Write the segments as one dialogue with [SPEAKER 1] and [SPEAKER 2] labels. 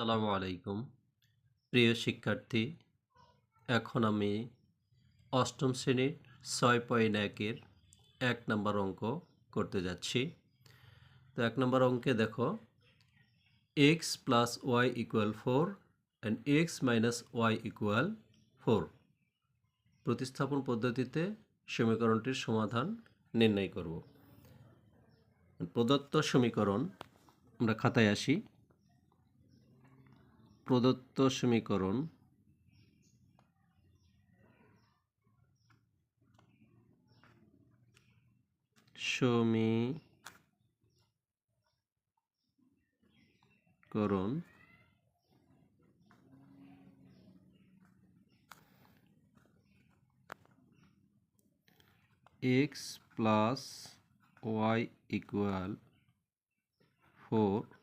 [SPEAKER 1] সালামু আলাইকুম। প্রিয় শিক্ষার্থী, এখন আমি অষ্টম শ্রেণির ছয় পয়েন্ট একের এক নম্বর অঙ্ক করতে যাচ্ছি। তো এক নম্বর অঙ্কে দেখো x plus y equal four and x minus y equal four প্রতিস্থাপন পদ্ধতিতে সমীকরণটির সমাধান নির্ণয় করব। প্রদত্ত সমীকরণ, আমরা খাতায় আসি। প্রদত্ত সমীকরণ সমীকরণ x plus y equal four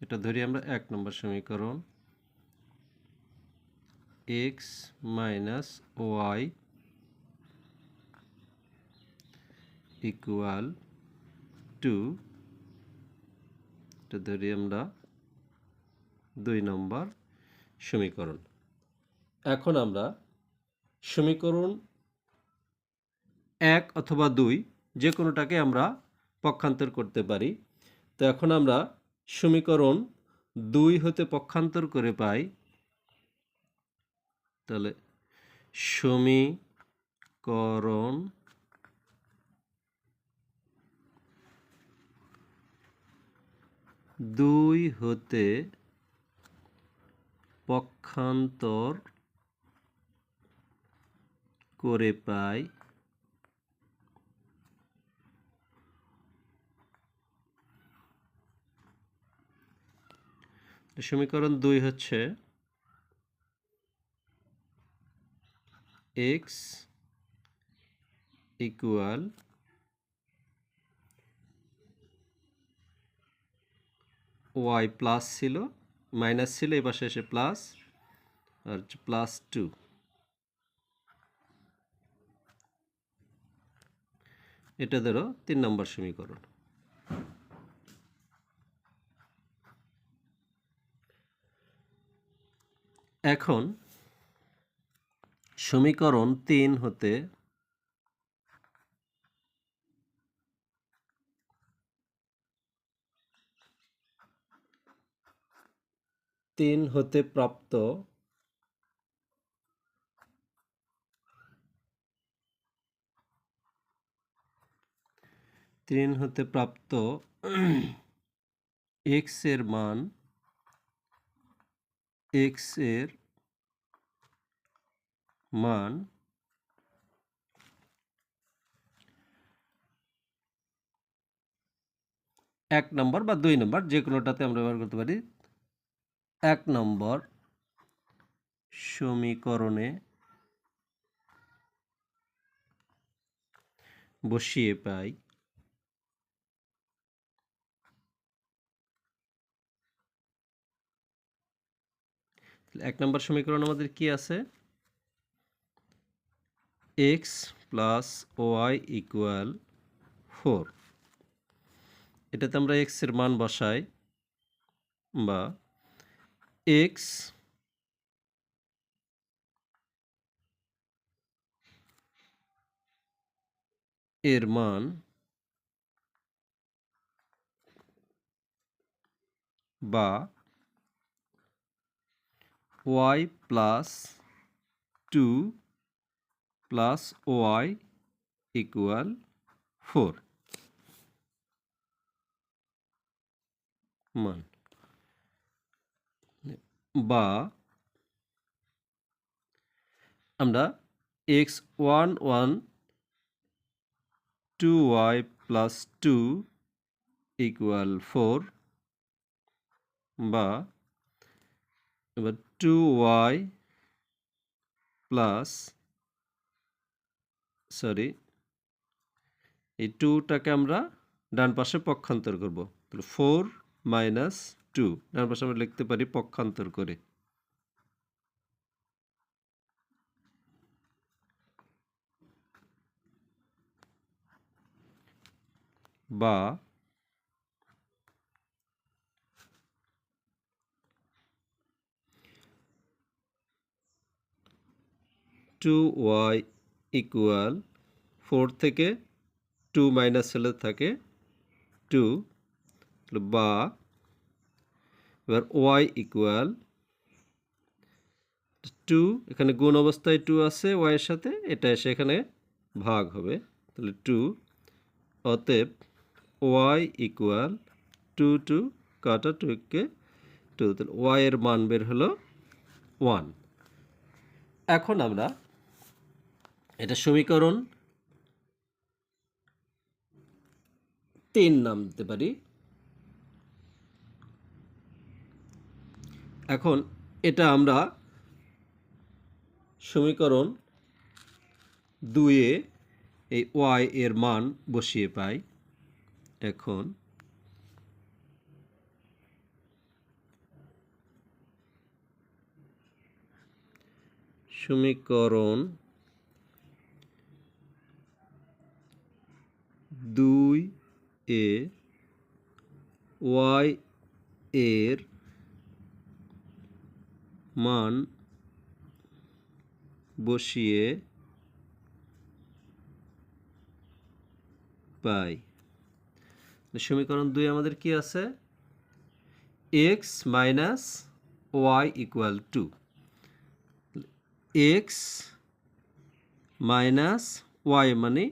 [SPEAKER 1] এটা ধরি আমরা এক নম্বর সমীকরণ। X minus y equal two এটা ধরি আমরা দুই নম্বর সমীকরণ। এখন আমরা সমীকরণ এক অথবা দুই যে কোনোটাকে আমরা পক্ষান্তর করতে পারি। তো এখন আমরা সমীকরণ দুই হতে পক্ষান্তর করে পাই তাহলে সমীকরণ দুই হতে পক্ষান্তর করে পাই সমীকরণ দুই হচ্ছে এক্স ইকুয়াল ওয়াই প্লাস ছিল, মাইনাস ছিল পাশে এসে প্লাস, আর প্লাস টু। এটা ধরো তিন নম্বর সমীকরণ। এখন সমীকরণ তিন হতে তিন হতে প্রাপ্ত তিন হতে প্রাপ্ত এক্সের মান এক্সের মান এক নম্বর বা দুই নম্বর, যে কোনোটাতে আমরা ব্যবহার করতে পারি, এক নম্বর সমীকরণে বসিয়ে পাই এক নম্বর সমীকরণ আমাদের কি আছে? X plus y equal four এটাতে আমরা এক্সের মান বসাই বা এক্সের মান বা y plus two plus y equal four. মান। বা আমরা x one one two y plus two equal four বা এবার টু ওয়াই প্লাস সরি এই টুটাকে আমরা ডান পাশে পক্ষান্তর করব। তাহলে ফোর মাইনাস টু ডান পাশে আমরা লিখতে পারি পক্ষান্তর করে। বা টু ওয়াই ইকুয়াল ফোর থেকে টু মাইনাস হলে থাকে টু বা। এবার ওয়াই ইকুয়াল টু, এখানে গুণ অবস্থায় টু আছে ওয়াইয়ের সাথে, এটা এসে এখানে ভাগ হবে। তাহলে টু অতএব ওয়াই ইকুয়াল টু টু কাটা টুকে টু, তাহলে ওয়াইয়ের মান বের হলো ওয়ান। এখন আমরা এটা সমীকরণ তিন নাম দিতে পারি। এখন এটা আমরা সমীকরণ দুয়ে এই ওয়াই এর মান বসিয়ে পাই। এখন সমীকরণ দুই এ ওয়াই এর মান বসিয়ে পাই। সমীকরণ দুই আমাদের কি আছে? X minus y equal two x minus y মানে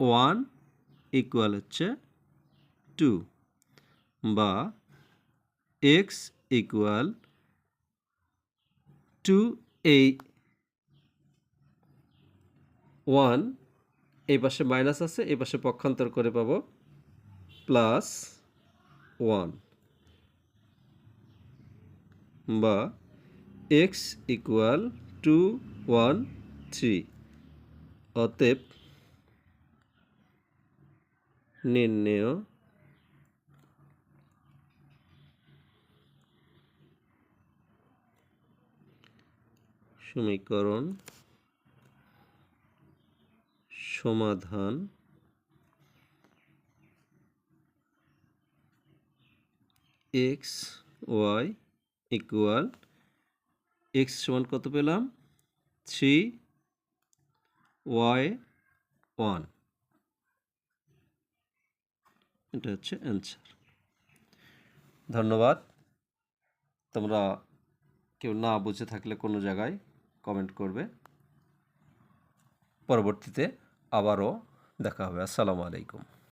[SPEAKER 1] ওয়ান ইকুয়াল হচ্ছে টু বা এক্স ইকুয়াল টু এই ওয়ান এই পাশে মাইনাস আছে, এই পাশে পক্ষান্তর করে পাবো প্লাস ওয়ান বা x equal two one three অতএব নির্ণেয়। সমীকরণ। সমাধান। এক্স ওয়াই ইকুয়াল এক্স সমান কত পেলাম? Three y one. এটা হচ্ছে অ্যান্সার ধন্যবাদ। তোমরা কেউ না বুঝে থাকলে কোনো জায়গায় কমেন্ট করবে। পরবর্তীতে আবারও দেখা হবে। আসসালামু আলাইকুম।